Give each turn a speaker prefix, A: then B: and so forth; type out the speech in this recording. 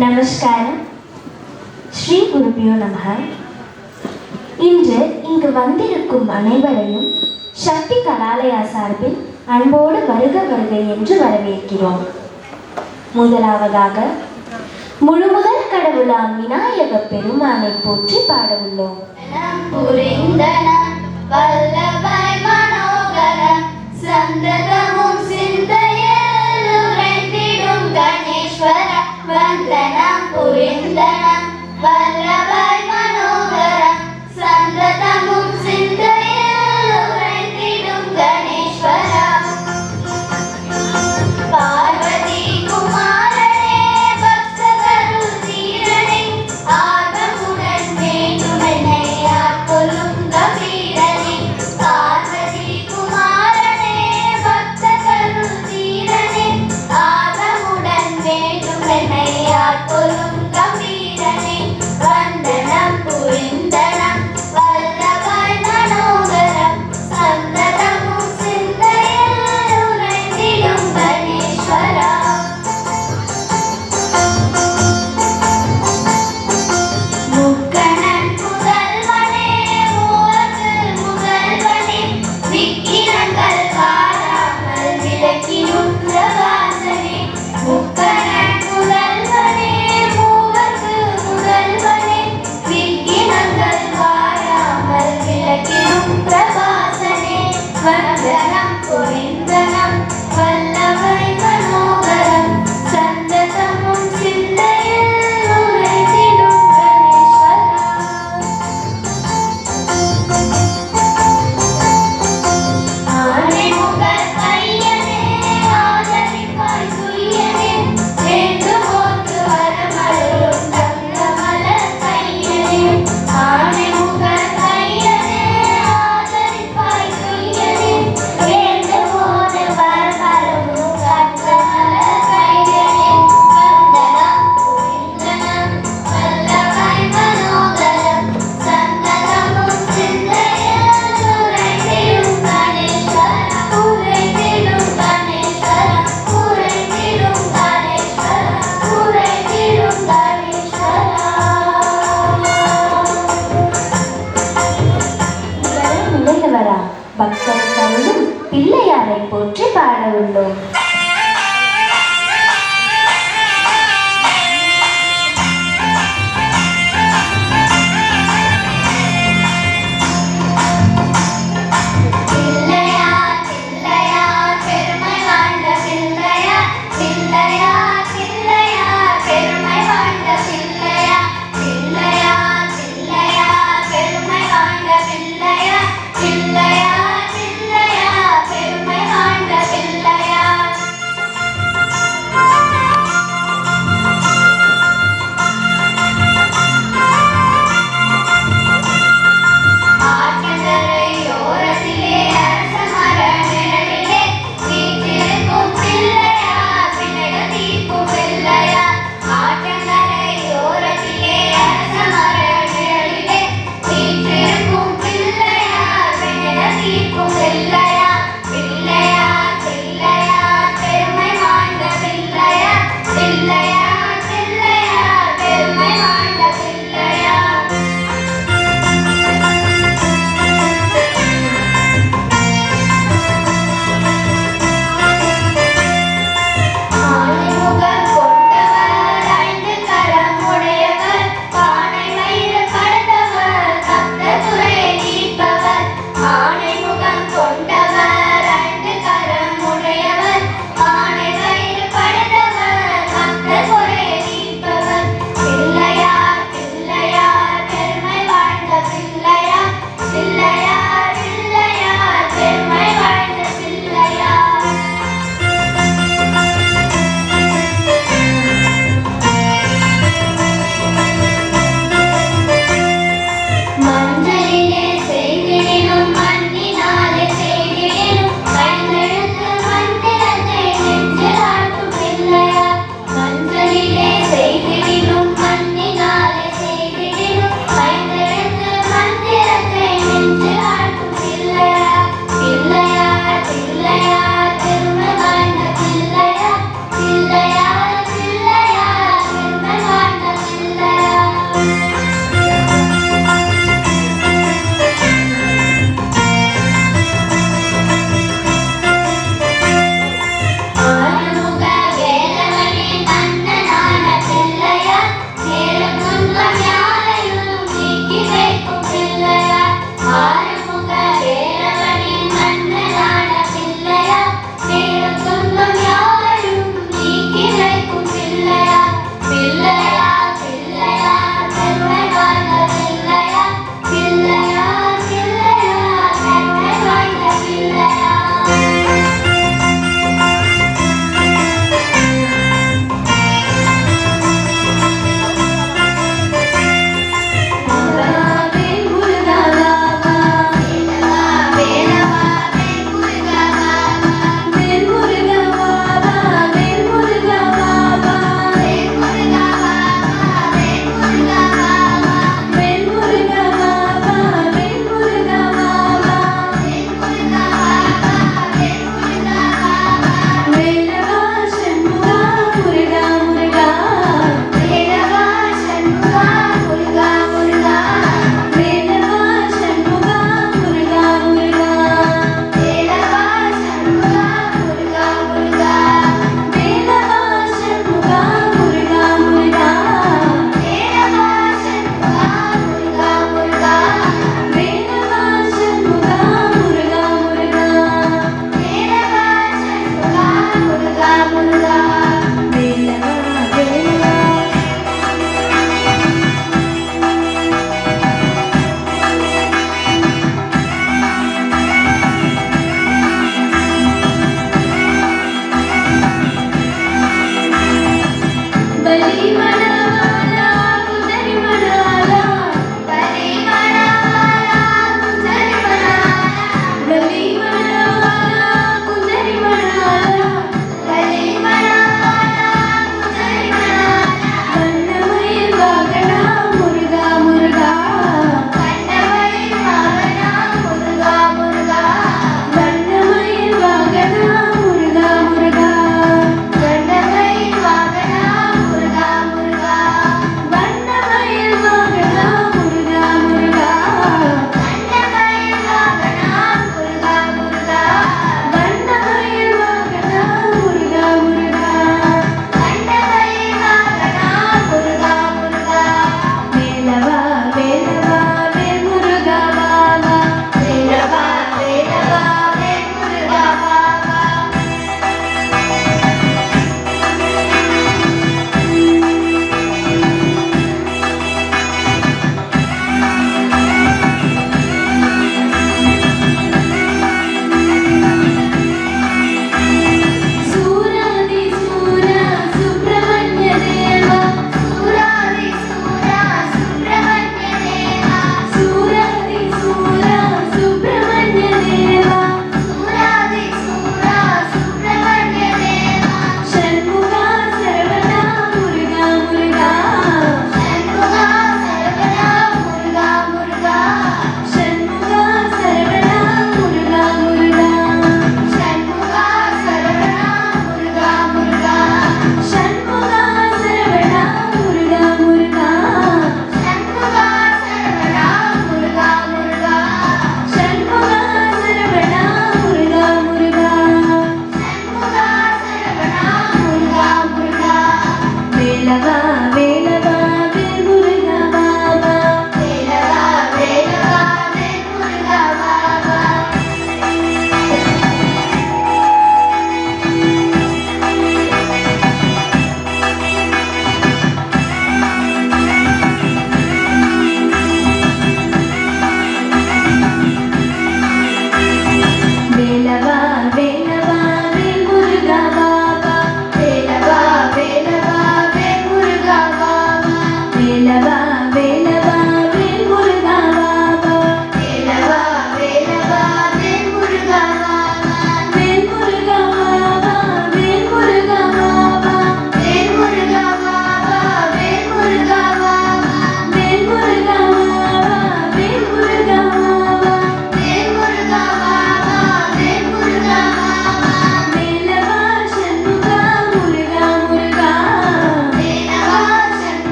A: நமஸ்காரம். ஸ்ரீ குருபியோ நமக இன்று இங்கு வந்திருக்கும் அனைவரையும் சக்தி கலாலயா சார்பில் அன்போடு வருக வருக என்று வரவேற்கிறோம். முதலாவதாக முழுமுதல் கடவுளாம் விநாயக பெருமானை போற்றி பாட உள்ளோம்
B: வல்லபாய் Disneyland.